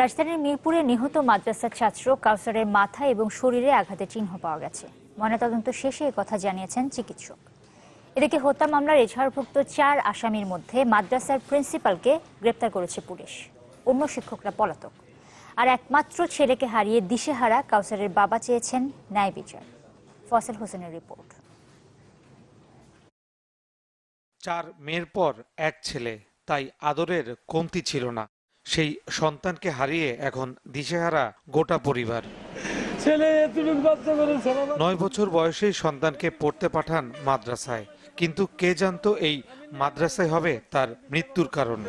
রাজধানীর মিরপুরে নিহত মাদ্রাসার ছাত্র কাউসারের মাথা এবং শরীরে আঘাতের চিহ্ন পাওয়া গেছে। ময়নাতদন্ত শেষে কথা জানিয়েছেন চিকিৎসক। এদিকে হত্যা মামলার এজাহারভুক্ত চার আসামির মধ্যে মাদ্রাসার প্রিন্সিপালকে গ্রেপ্তার করেছে পুলিশ। অন্য শিক্ষকরা পলাতক। আর একমাত্র ছেলেকে হারিয়ে দিশেহারা কাউসারের বাবা চেয়েছেন ন্যায় বিচার। ফসল হোসেনের রিপোর্ট। চার মেয়ের পর এক ছেলে, তাই আদরের কমতি ছিল না। সেই সন্তানকে হারিয়ে এখন দিশেহারা গোটা পরিবার। নয় বছর বয়সেই সন্তানকে পড়তে পাঠান মাদ্রাসায়। কিন্তু কে জানতো এই মাদ্রাসায় হবে তার মৃত্যুর কারণ?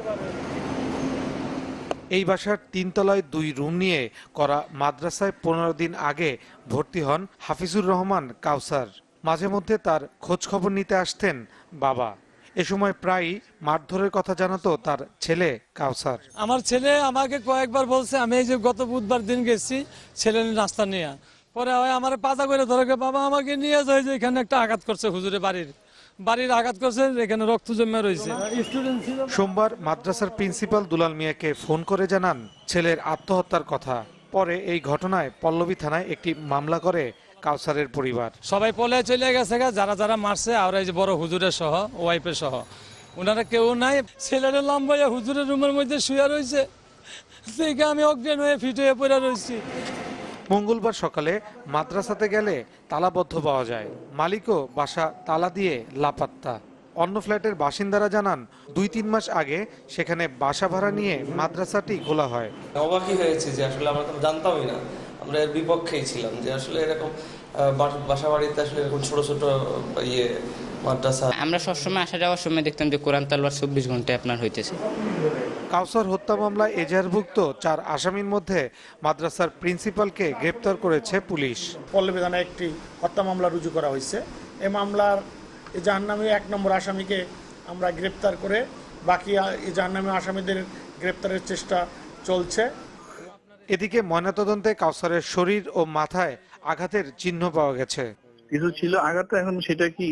এই বাসার তিনতলায় দুই রুম নিয়ে করা মাদ্রাসায় পনেরো দিন আগে ভর্তি হন হাফিজুর রহমান কাউসার। মাঝে মধ্যে তার খোঁজ খবর নিতে আসতেন বাবা। এ সময় প্রায়ই মারধরের কথা জানাতো তার ছেলে কাউসার। আমার ছেলে আমাকে কয়েকবার বলছে আমি এই যে গত বুধবার দিন গেছি ছেলে নাস্তা নিয়ে। পরে ওই আমার পাতা করে ধরে বাবা আমাকে নিয়ে যায় যে এখানে একটা আঘাত করছে হুজুরে বাড়ির। বাড়ির আঘাত করছে এখানে রক্ত জমে রয়েছে। সোমবার মাদ্রাসার প্রিন্সিপাল দুলাল মিয়াকে ফোন করে জানান ছেলের আত্মহত্যার কথা। পরে এই ঘটনায় পল্লবী থানায় একটি মামলা করে কাউসারের পরিবার। সবাই পলে চলে গেছে যারা যারা মারছে আর এই যে বড় হুজুরের সহ ওয়াইফের সহ। ওনারা কেউ নাই ছেলেটা লম্বাইয়া হুজুরের রুমের মধ্যে শুয়ে রয়েছে। দেখে আমি অজ্ঞান হয়ে ফিট হয়ে পড়ে রয়েছি। মঙ্গলবার সকালে মাদ্রাসাতে গেলে তালাবদ্ধ পাওয়া যায়। মালিকও বাসা তালা দিয়ে লাপাত্তা। অন্য ফ্ল্যাটের বাসিন্দারা জানান দুই তিন মাস আগে সেখানে বাসা ভাড়া নিয়ে মাদ্রাসাটি খোলা হয়। অবাকই হয়েছে যে আসলে আমরা তো জানতামই না। আমরা এর বিপক্ষেই ছিলাম যে আসলে এরকম বাসা বাড়িতে আসলে এরকম ছোট ছোট ইয়ে মাদ্রাসা। আমরা সবসময় আসা যাওয়ার সময় দেখতাম যে কোরআন তালবার চব্বিশ ঘন্টায় আপনার হইতেছে। কাউসার হত্যা মামলায় এজাহারভুক্ত চার আসামির মধ্যে মাদ্রাসার প্রিন্সিপালকে গ্রেপ্তার করেছে পুলিশ। পল্লবী থানায় একটি হত্যা মামলা রুজু করা হয়েছে। এই মামলার এই জাহান্নামী এক নম্বর আসামিকে আমরা গ্রেপ্তার করে বাকি এই জাহান্নামী আসামিদের গ্রেপ্তারের চেষ্টা চলছে। এদিকে ময়নাতদন্তে কাউসারের শরীর ও মাথায় আঘাতের চিহ্ন পাওয়া গেছে। কিছু ছিল আঘাত এখন সেটা কি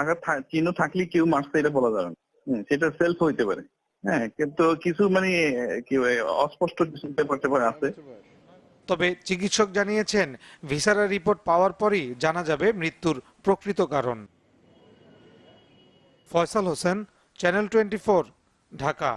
আঘাত চিহ্ন থাকলে কেউ মারছে এটা বলা যাবে না। সেটা সেলফ হইতে পারে। হ্যাঁ কিন্তু কিছু মানে কি অস্পষ্ট কিছু ব্যাপার আছে। তবে চিকিৎসক জানিয়েছেন ভিসারা রিপোর্ট পাওয়ার পরই জানা যাবে মৃত্যুর প্রকৃত কারণ। Faisal Hossain channel twenty Dhaka.